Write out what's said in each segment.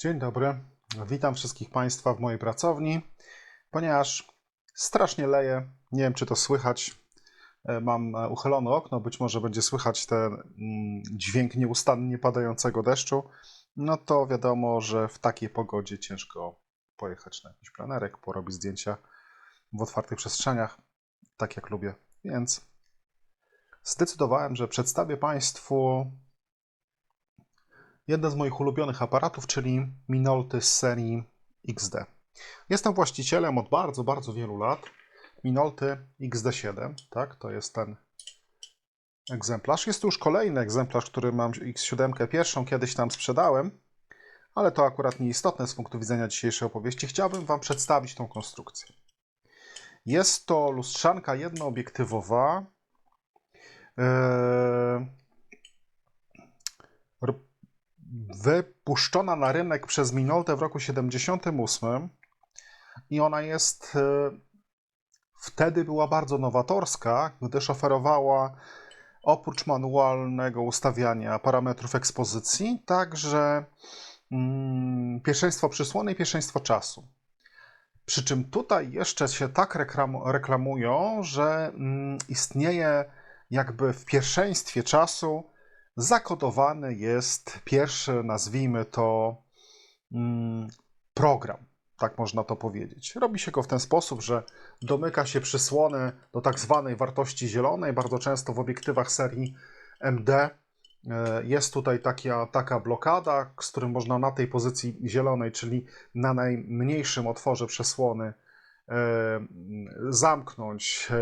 Dzień dobry. Witam wszystkich Państwa w mojej pracowni. Ponieważ strasznie leje, nie wiem czy to słychać, e, mam e, uchylone okno, być może będzie słychać ten mm, dźwięk nieustannie padającego deszczu, no to wiadomo, że w takiej pogodzie ciężko pojechać na jakiś planerek, porobić zdjęcia w otwartych przestrzeniach, tak jak lubię. Więc zdecydowałem, że przedstawię Państwu jeden z moich ulubionych aparatów, czyli Minolty z serii XD. Jestem właścicielem od bardzo, bardzo wielu lat Minolty XD7, tak, to jest ten egzemplarz. Jest to już kolejny egzemplarz, który mam X7, pierwszą kiedyś tam sprzedałem, ale to akurat nieistotne z punktu widzenia dzisiejszej opowieści. Chciałbym Wam przedstawić tą konstrukcję. Jest to lustrzanka jednoobiektywowa. Yy, wypuszczona na rynek przez Minoltę w roku 78 i ona jest e, wtedy była bardzo nowatorska, gdyż oferowała oprócz manualnego ustawiania parametrów ekspozycji, także mm, pierwszeństwo przysłony i pierwszeństwo czasu. Przy czym tutaj jeszcze się tak reklam reklamują, że mm, istnieje jakby w pierwszeństwie czasu zakodowany jest pierwszy, nazwijmy to, mm, program. Tak można to powiedzieć. Robi się go w ten sposób, że domyka się przysłony do tak zwanej wartości zielonej. Bardzo często w obiektywach serii MD e, jest tutaj taka, taka blokada, z którym można na tej pozycji zielonej, czyli na najmniejszym otworze przesłony, zamknąć e,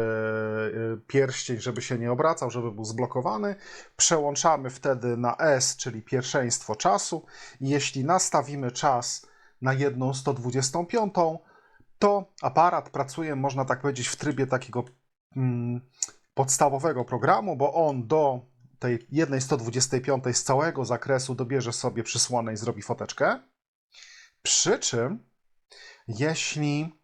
pierścień, żeby się nie obracał, żeby był zblokowany. Przełączamy wtedy na S, czyli pierwszeństwo czasu. Jeśli nastawimy czas na jedną 125, to aparat pracuje, można tak powiedzieć, w trybie takiego mm, podstawowego programu, bo on do tej jednej 125 z całego zakresu dobierze sobie przysłonę i zrobi foteczkę. Przy czym, jeśli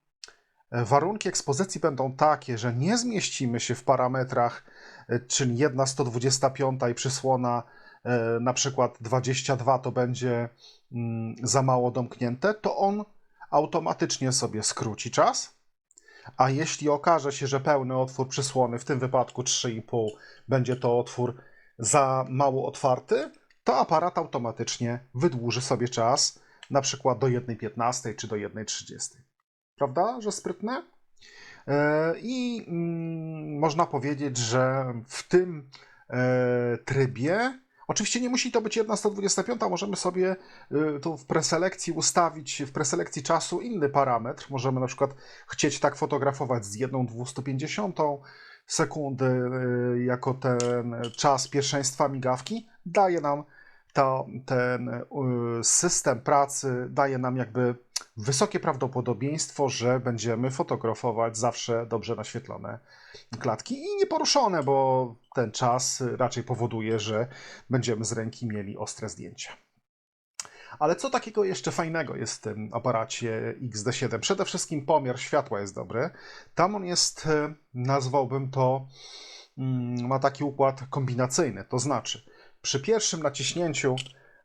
Warunki ekspozycji będą takie, że nie zmieścimy się w parametrach, e, czyli jedna 125 i przysłona e, na przykład 22 to będzie mm, za mało domknięte, to on automatycznie sobie skróci czas. A jeśli okaże się, że pełny otwór przysłony, w tym wypadku 3,5, będzie to otwór za mało otwarty, to aparat automatycznie wydłuży sobie czas, na przykład do 1,15 czy do 1,30 prawda, że sprytne. E, I mm, można powiedzieć, że w tym e, trybie, oczywiście nie musi to być jedna 125, możemy sobie e, tu w preselekcji ustawić, w preselekcji czasu inny parametr. Możemy na przykład chcieć tak fotografować z jedną 250 sekundy jako ten czas pierwszeństwa migawki. Daje nam to, ten system pracy, daje nam jakby wysokie prawdopodobieństwo, że będziemy fotografować zawsze dobrze naświetlone klatki i nieporuszone, bo ten czas raczej powoduje, że będziemy z ręki mieli ostre zdjęcia. Ale co takiego jeszcze fajnego jest w tym aparacie XD7? Przede wszystkim pomiar światła jest dobry. Tam on jest, e, nazwałbym to, mm, ma taki układ kombinacyjny, to znaczy przy pierwszym naciśnięciu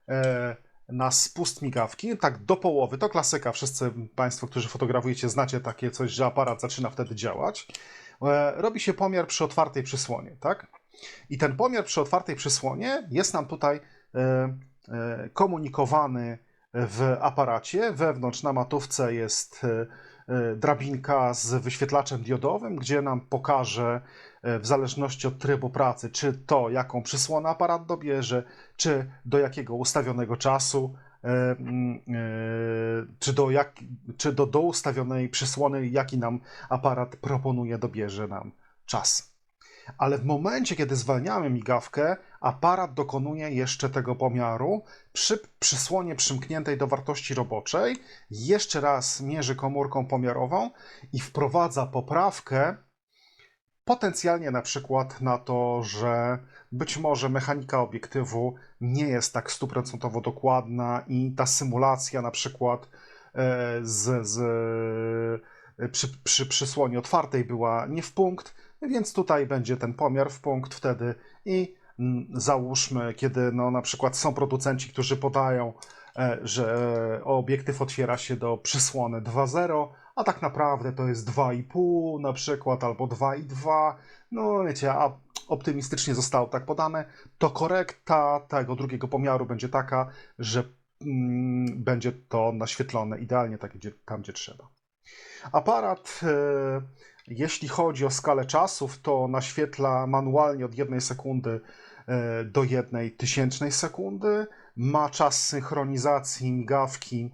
e, na spust migawki, tak do połowy, to klasyka, wszyscy Państwo, którzy fotografujecie, znacie takie coś, że aparat zaczyna wtedy działać. E, robi się pomiar przy otwartej przysłonie, tak? I ten pomiar przy otwartej przysłonie jest nam tutaj e, e, komunikowany w aparacie. Wewnątrz na matówce jest drabinka z wyświetlaczem diodowym, gdzie nam pokaże w zależności od trybu pracy, czy to jaką przysłonę aparat dobierze, czy do jakiego ustawionego czasu, e, mm, e, czy do, jak, czy do, do ustawionej przysłony, jaki nam aparat proponuje, dobierze nam czas. Ale w momencie, kiedy zwalniamy migawkę, aparat dokonuje jeszcze tego pomiaru przy przysłonie przymkniętej do wartości roboczej, jeszcze raz mierzy komórką pomiarową i wprowadza poprawkę potencjalnie na przykład na to, że być może mechanika obiektywu nie jest tak stuprocentowo dokładna i ta symulacja na przykład e, z, z, e, przy, przy otwartej była nie w punkt, więc tutaj będzie ten pomiar w punkt wtedy i załóżmy, kiedy no, na przykład są producenci, którzy podają e, że obiektyw otwiera się do przysłony 2.0, a tak naprawdę to jest 2,5 na przykład, albo 2,2. No wiecie, a optymistycznie zostało tak podane, to korekta tego drugiego pomiaru będzie taka, że mm, będzie to naświetlone idealnie tak, gdzie, tam, gdzie trzeba. Aparat, e, jeśli chodzi o skalę czasów, to naświetla manualnie od jednej sekundy e, do jednej tysięcznej sekundy. Ma czas synchronizacji migawki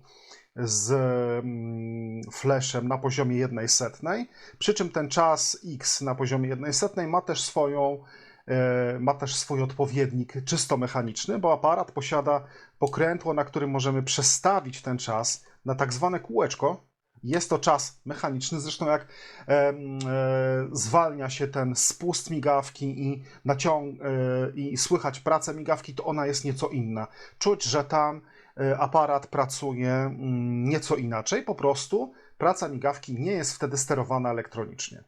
z mm, flashem na poziomie jednej setnej, przy czym ten czas X na poziomie jednej setnej ma też swoją e, ma też swój odpowiednik czysto mechaniczny, bo aparat posiada pokrętło, na którym możemy przestawić ten czas na tak zwane kółeczko. Jest to czas mechaniczny, zresztą jak e, e, zwalnia się ten spust migawki i, naciąg, e, i słychać pracę migawki, to ona jest nieco inna. Czuć, że tam aparat pracuje mm, nieco inaczej, po prostu praca migawki nie jest wtedy sterowana elektronicznie.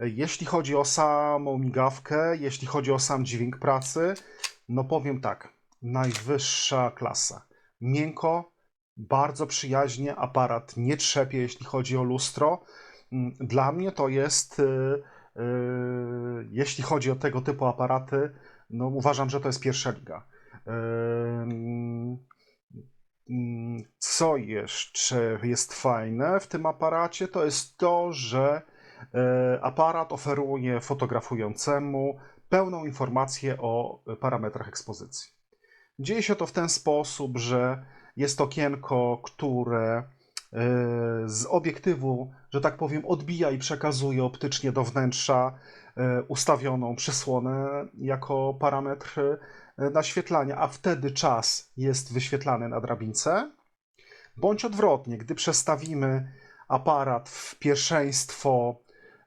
Jeśli chodzi o samą migawkę, jeśli chodzi o sam dźwięk pracy, no powiem tak, najwyższa klasa. Miękko, bardzo przyjaźnie, aparat nie trzepie, jeśli chodzi o lustro. Mm, Dla mnie to jest, y, y, jeśli chodzi o tego typu aparaty, no uważam, że to jest pierwsza liga. Mm, Co jeszcze jest fajne w tym aparacie, to jest to, że e, aparat oferuje fotografującemu pełną informację o parametrach ekspozycji. Dzieje się to w ten sposób, że jest okienko, które e, z obiektywu, że tak powiem, odbija i przekazuje optycznie do wnętrza e, ustawioną przysłonę jako parametr naświetlania, a wtedy czas jest wyświetlany na drabince. Bądź odwrotnie, gdy przestawimy aparat w pierwszeństwo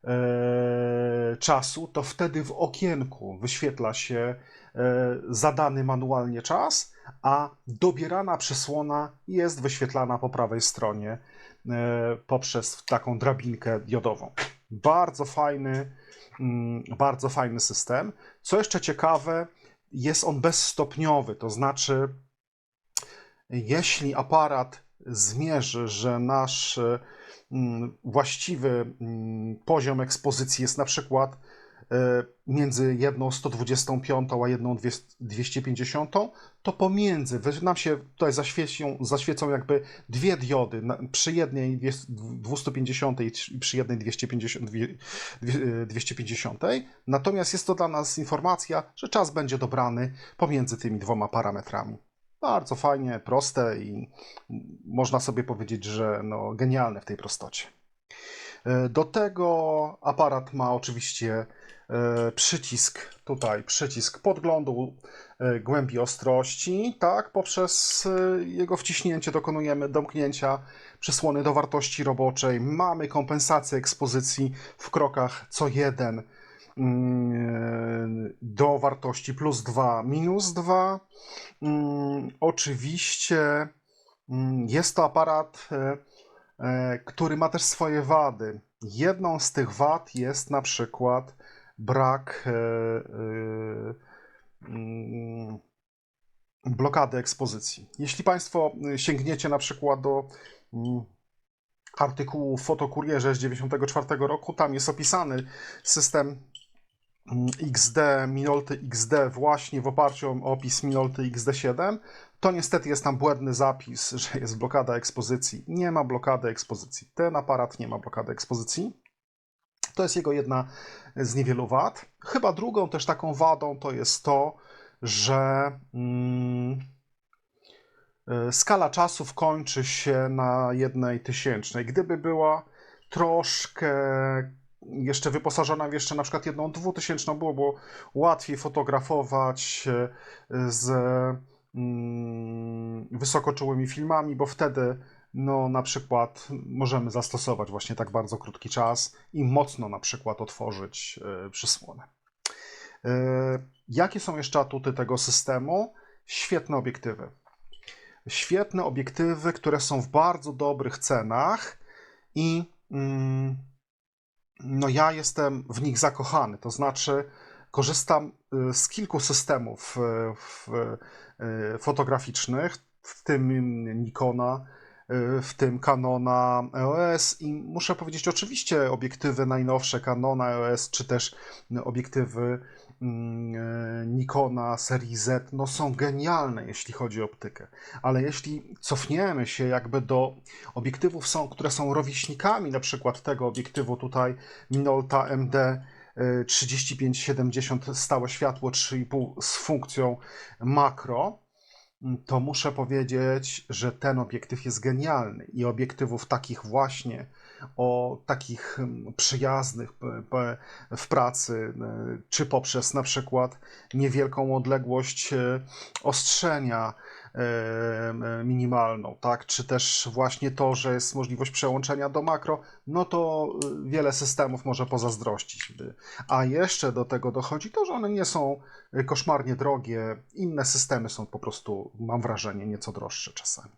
e, czasu, to wtedy w okienku wyświetla się e, zadany manualnie czas, a dobierana przysłona jest wyświetlana po prawej stronie e, poprzez taką drabinkę diodową. Bardzo fajny, mm, bardzo fajny system. Co jeszcze ciekawe, jest on bezstopniowy, to znaczy, jeśli aparat zmierzy, że nasz mm, właściwy mm, poziom ekspozycji jest na przykład między jedną 125 a jedną 250, to pomiędzy nam się tutaj zaświecą, zaświecą jakby dwie diody przy jednej dwie- 250 i przy jednej 250, dwie- dwie- 250. Natomiast jest to dla nas informacja, że czas będzie dobrany pomiędzy tymi dwoma parametrami. Bardzo fajnie, proste i można sobie powiedzieć, że no, genialne w tej prostocie. E, Do tego aparat ma oczywiście e, przycisk, tutaj przycisk podglądu e, głębi ostrości, tak, poprzez e, jego wciśnięcie dokonujemy domknięcia przysłony do wartości roboczej. Mamy kompensację ekspozycji w krokach co jeden mm, do wartości plus 2, minus 2. Mm, Oczywiście mm, jest to aparat, e, e, który ma też swoje wady. Jedną z tych wad jest na przykład brak e, e, mm, blokady ekspozycji. Jeśli Państwo sięgniecie na przykład do mm, artykułu Fotokurierze z 1994 roku, tam jest opisany system mm, XD, Minolty XD właśnie w oparciu o opis Minolty XD7, to niestety jest tam błędny zapis, że jest blokada ekspozycji. Nie ma blokady ekspozycji. Ten aparat nie ma blokady ekspozycji. To jest jego jedna z niewielu wad. Chyba drugą też taką wadą to jest to, że mm, y, skala czasów kończy się na jednej tysięcznej. Gdyby była troszkę jeszcze wyposażona w jeszcze na przykład jedną dwutysięczną, byłoby łatwiej fotografować y, z mm, wysokoczułymi filmami, bo wtedy no, na przykład możemy zastosować właśnie tak bardzo krótki czas i mocno na przykład otworzyć y, przysłonę. Y, Jakie są jeszcze atuty tego systemu? Świetne obiektywy. Świetne obiektywy, które są w bardzo dobrych cenach i mm, no ja jestem w nich zakochany. To znaczy, korzystam y, z kilku systemów fotograficznych. w tym Nikona, w tym Canona EOS i muszę powiedzieć, oczywiście obiektywy najnowsze Canona EOS, czy też obiektywy mm, e, Nikona serii Z, no są genialne, jeśli chodzi o optykę. Ale jeśli cofniemy się jakby do obiektywów, są, które są rówieśnikami na przykład tego obiektywu tutaj Minolta MD 3570 stałe światło 3,5 z funkcją makro, to muszę powiedzieć, że ten obiektyw jest genialny i obiektywów takich właśnie o takich mm, przyjaznych w pracy, y, czy poprzez na przykład niewielką odległość y, ostrzenia minimalną, tak? Czy też właśnie to, że jest możliwość przełączenia do makro, no to y, wiele systemów może pozazdrościć. A jeszcze do tego dochodzi to, że one nie są y, koszmarnie drogie. Inne systemy są po prostu, mam wrażenie, nieco droższe czasami.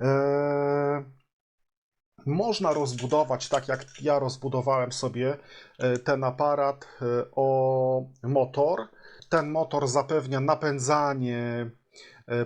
Eee, można rozbudować, tak jak ja rozbudowałem sobie e, ten aparat e, o motor. Ten motor zapewnia napędzanie e,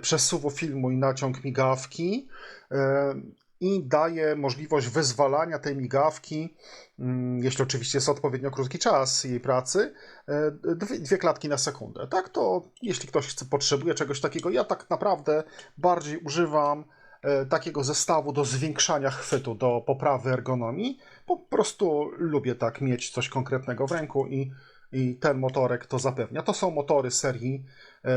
przesuwu filmu i naciąg migawki e, i daje możliwość wyzwalania tej migawki, mm, jeśli oczywiście jest odpowiednio krótki czas jej pracy, e, dwie, klatki na sekundę. Tak to, jeśli ktoś chce, potrzebuje czegoś takiego, ja tak naprawdę bardziej używam e, takiego zestawu do zwiększania chwytu, do poprawy ergonomii. Po prostu lubię tak mieć coś konkretnego w ręku i, i ten motorek to zapewnia. To są motory serii e,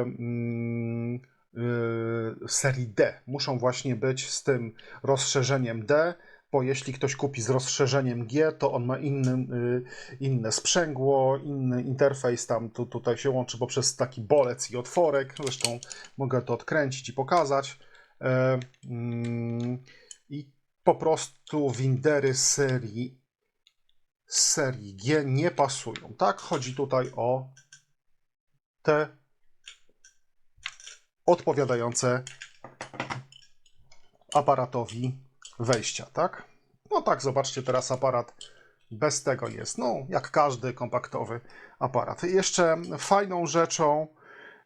mm, e, serii D. Muszą właśnie być z tym rozszerzeniem D, bo jeśli ktoś kupi z rozszerzeniem G, to on ma inny, y, inne sprzęgło, inny interfejs tam tu, tutaj się łączy poprzez taki bolec i otworek. Zresztą mogę to odkręcić i pokazać. E, mm, I po prostu windery serii, z serii G nie pasują. Tak, chodzi tutaj o te odpowiadające aparatowi wejścia, tak? No tak, zobaczcie teraz aparat bez tego jest, no jak każdy kompaktowy aparat. Jeszcze fajną rzeczą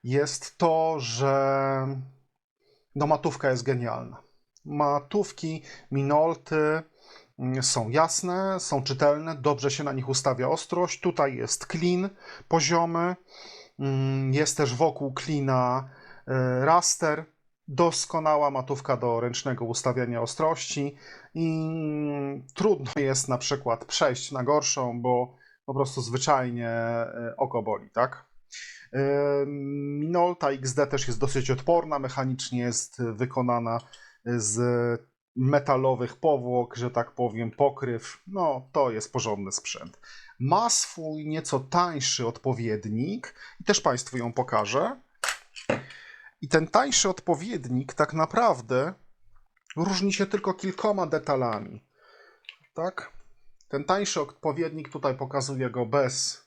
jest to, że no matówka jest genialna. Matówki Minolty są jasne, są czytelne, dobrze się na nich ustawia ostrość. Tutaj jest clean poziomy, mm, jest też wokół cleana y, raster, doskonała matówka do ręcznego ustawiania ostrości i mm, trudno jest na przykład przejść na gorszą, bo po prostu zwyczajnie y, oko boli, tak? Y, Minolta XD też jest dosyć odporna, mechanicznie jest wykonana z metalowych powłok, że tak powiem, pokryw. No, to jest porządny sprzęt. Ma swój nieco tańszy odpowiednik i też Państwu ją pokażę. I ten tańszy odpowiednik tak naprawdę różni się tylko kilkoma detalami. Tak? Ten tańszy odpowiednik tutaj pokazuje go bez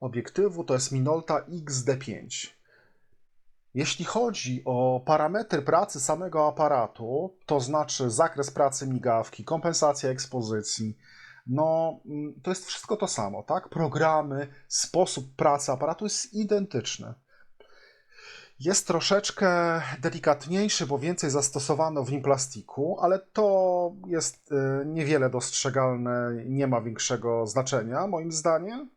obiektywu, to jest Minolta XD5. Jeśli chodzi o parametry pracy samego aparatu, to znaczy zakres pracy migawki, kompensacja ekspozycji, no mm, to jest wszystko to samo, tak? Programy, sposób pracy aparatu jest identyczny. Jest troszeczkę delikatniejszy, bo więcej zastosowano w nim plastiku, ale to jest y, niewiele dostrzegalne, nie ma większego znaczenia, moim zdaniem.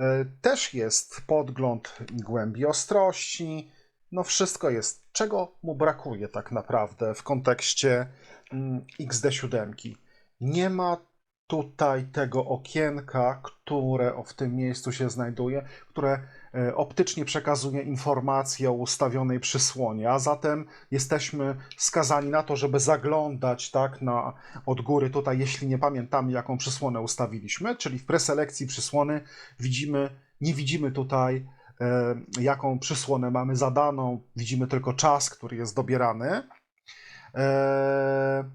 Y, Też jest podgląd głębi ostrości, no wszystko jest. Czego mu brakuje tak naprawdę w kontekście mm, XD7? Nie ma tutaj tego okienka, które w tym miejscu się znajduje, które e, optycznie przekazuje informację o ustawionej przysłonie, a zatem jesteśmy skazani na to, żeby zaglądać tak na od góry tutaj, jeśli nie pamiętamy jaką przysłonę ustawiliśmy, czyli w preselekcji przysłony widzimy, nie widzimy tutaj jaką przysłonę mamy zadaną, widzimy tylko czas, który jest dobierany. E,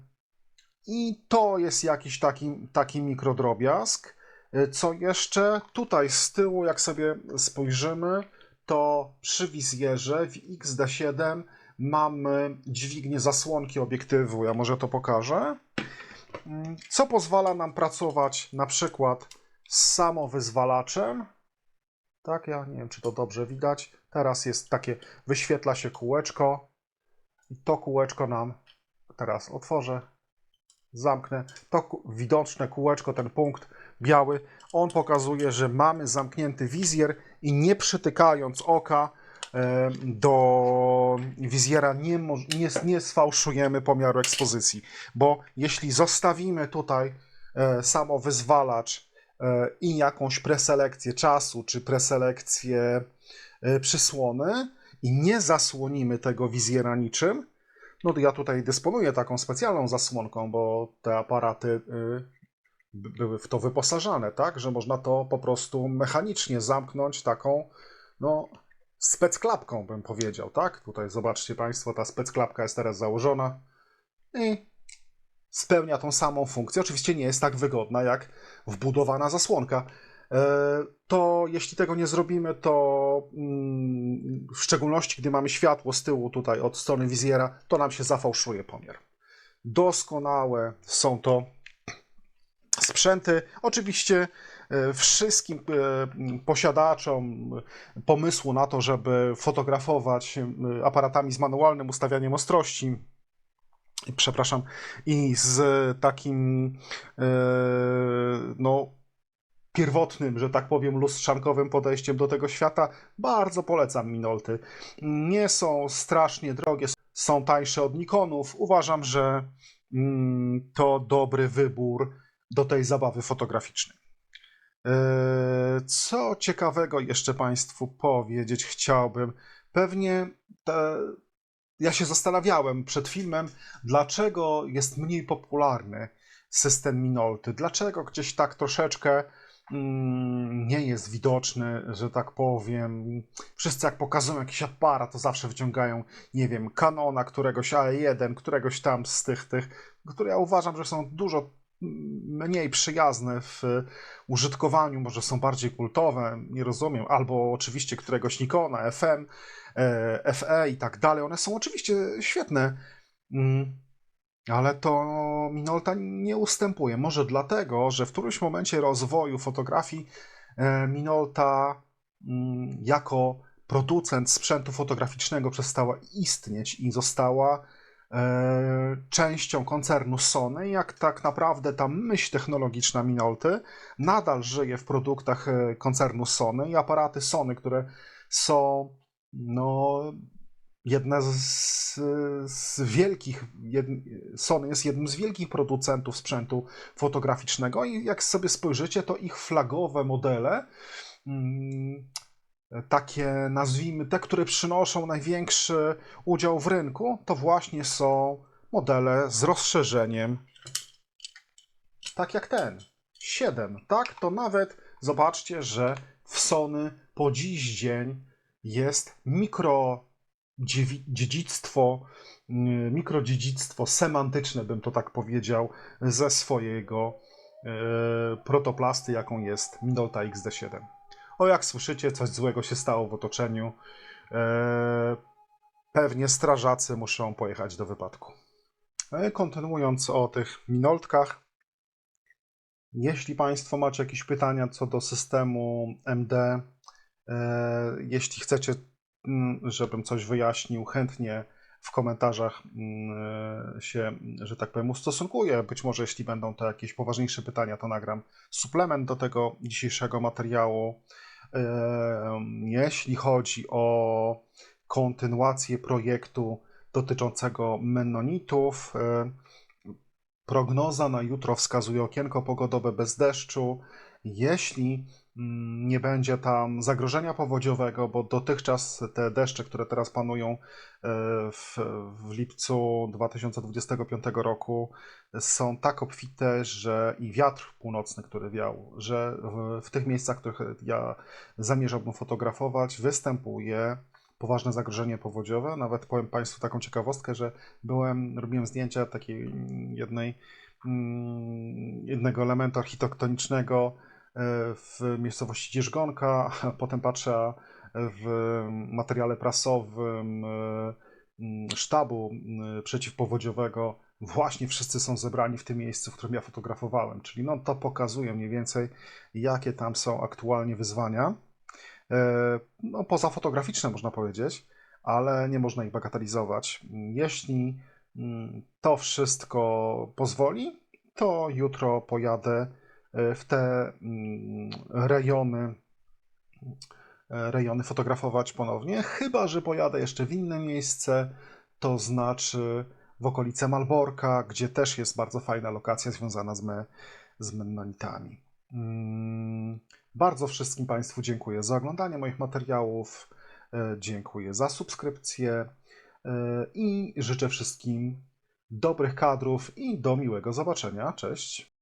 I to jest jakiś taki, taki mikrodrobiazg. E, Co jeszcze? Tutaj z tyłu, jak sobie spojrzymy, to przy wizjerze w XD7 mamy dźwignię zasłonki obiektywu. Ja może to pokażę. Mm, Co pozwala nam pracować na przykład z samowyzwalaczem. Tak, ja nie wiem, czy to dobrze widać. Teraz jest takie, wyświetla się kółeczko. I to kółeczko nam teraz otworzę, zamknę. To widoczne kółeczko, ten punkt biały, on pokazuje, że mamy zamknięty wizjer i nie przytykając oka e, do wizjera nie, nie, nie sfałszujemy pomiaru ekspozycji, bo jeśli zostawimy tutaj e, samo wyzwalacz i jakąś preselekcję czasu, czy preselekcję e, przysłony i nie zasłonimy tego wizjera niczym, no to ja tutaj dysponuję taką specjalną zasłonką, bo te aparaty by- były w to wyposażane, tak, że można to po prostu mechanicznie zamknąć taką, no, specklapką bym powiedział, tak? Tutaj zobaczcie Państwo, ta specklapka jest teraz założona i spełnia tą samą funkcję. Oczywiście nie jest tak wygodna jak wbudowana zasłonka. E, To jeśli tego nie zrobimy, to mm, w szczególności gdy mamy światło z tyłu tutaj od strony wizjera, to nam się zafałszuje pomiar. Doskonałe są to sprzęty. Oczywiście e, wszystkim e, posiadaczom pomysłu na to, żeby fotografować aparatami z manualnym ustawianiem ostrości, przepraszam, i z takim e, no, pierwotnym, że tak powiem, lustrzankowym podejściem do tego świata, bardzo polecam Minolty. Nie są strasznie drogie, są tańsze od Nikonów. Uważam, że mm, to dobry wybór do tej zabawy fotograficznej. E, Co ciekawego jeszcze Państwu powiedzieć chciałbym? Pewnie te, ja się zastanawiałem przed filmem, dlaczego jest mniej popularny system Minolty, dlaczego gdzieś tak troszeczkę mm, nie jest widoczny, że tak powiem. Wszyscy jak pokazują jakiś aparat, to zawsze wyciągają, nie wiem, Canona któregoś AE1, któregoś tam z tych, tych, które ja uważam, że są dużo mniej przyjazne w użytkowaniu, może są bardziej kultowe, nie rozumiem, albo oczywiście któregoś Nikona, FM, e, FE i tak dalej. One są oczywiście świetne, mm, ale to Minolta nie ustępuje. Może dlatego, że w którymś momencie rozwoju fotografii e, Minolta mm, jako producent sprzętu fotograficznego przestała istnieć i została e, częścią koncernu Sony, jak tak naprawdę ta myśl technologiczna Minolty nadal żyje w produktach e, koncernu Sony i aparaty Sony, które są no, jedne z, z wielkich, jed, Sony jest jednym z wielkich producentów sprzętu fotograficznego i jak sobie spojrzycie, to ich flagowe modele, mm, takie nazwijmy, te, które przynoszą największy udział w rynku, to właśnie są modele z rozszerzeniem, tak jak ten, 7, tak? To nawet zobaczcie, że w Sony po dziś dzień jest mikro dziedzictwo, mm, mikrodziedzictwo semantyczne, bym to tak powiedział, ze swojego e, protoplasty, jaką jest Minolta XD7. O, jak słyszycie, coś złego się stało w otoczeniu. E, pewnie strażacy muszą pojechać do wypadku. E, kontynuując o tych Minoltkach, jeśli Państwo macie jakieś pytania co do systemu MD, e, jeśli chcecie, mm, żebym coś wyjaśnił, chętnie w komentarzach mm, się, że tak powiem, ustosunkuję. Być może jeśli będą to jakieś poważniejsze pytania, to nagram suplement do tego dzisiejszego materiału. Jeśli chodzi o kontynuację projektu dotyczącego Mennonitów, e, prognoza na jutro wskazuje okienko pogodowe bez deszczu. Jeśli nie będzie tam zagrożenia powodziowego, bo dotychczas te deszcze, które teraz panują e, w, w lipcu 2025 roku, są tak obfite, że i wiatr północny, który wiał, że w, w tych miejscach, których ja zamierzałbym fotografować, występuje poważne zagrożenie powodziowe. Nawet powiem Państwu taką ciekawostkę, że byłem, robiłem zdjęcia takiej mm, jednej, mm, jednego elementu architektonicznego w miejscowości Dzierżgonka, potem patrzę w materiale prasowym e, sztabu mm, przeciwpowodziowego właśnie wszyscy są zebrani w tym miejscu, w którym ja fotografowałem. Czyli no, to pokazuje mniej więcej, jakie tam są aktualnie wyzwania. E, No, poza fotograficzne można powiedzieć, ale nie można ich bagatelizować. Jeśli to wszystko pozwoli, to jutro pojadę e, w te mm, rejony, e, rejony fotografować ponownie, chyba że pojadę jeszcze w inne miejsce, to znaczy w okolice Malborka, gdzie też jest bardzo fajna lokacja związana z, me, z Mennonitami. Mm, Bardzo wszystkim Państwu dziękuję za oglądanie moich materiałów, e, dziękuję za subskrypcję e, i życzę wszystkim dobrych kadrów i do miłego zobaczenia. Cześć!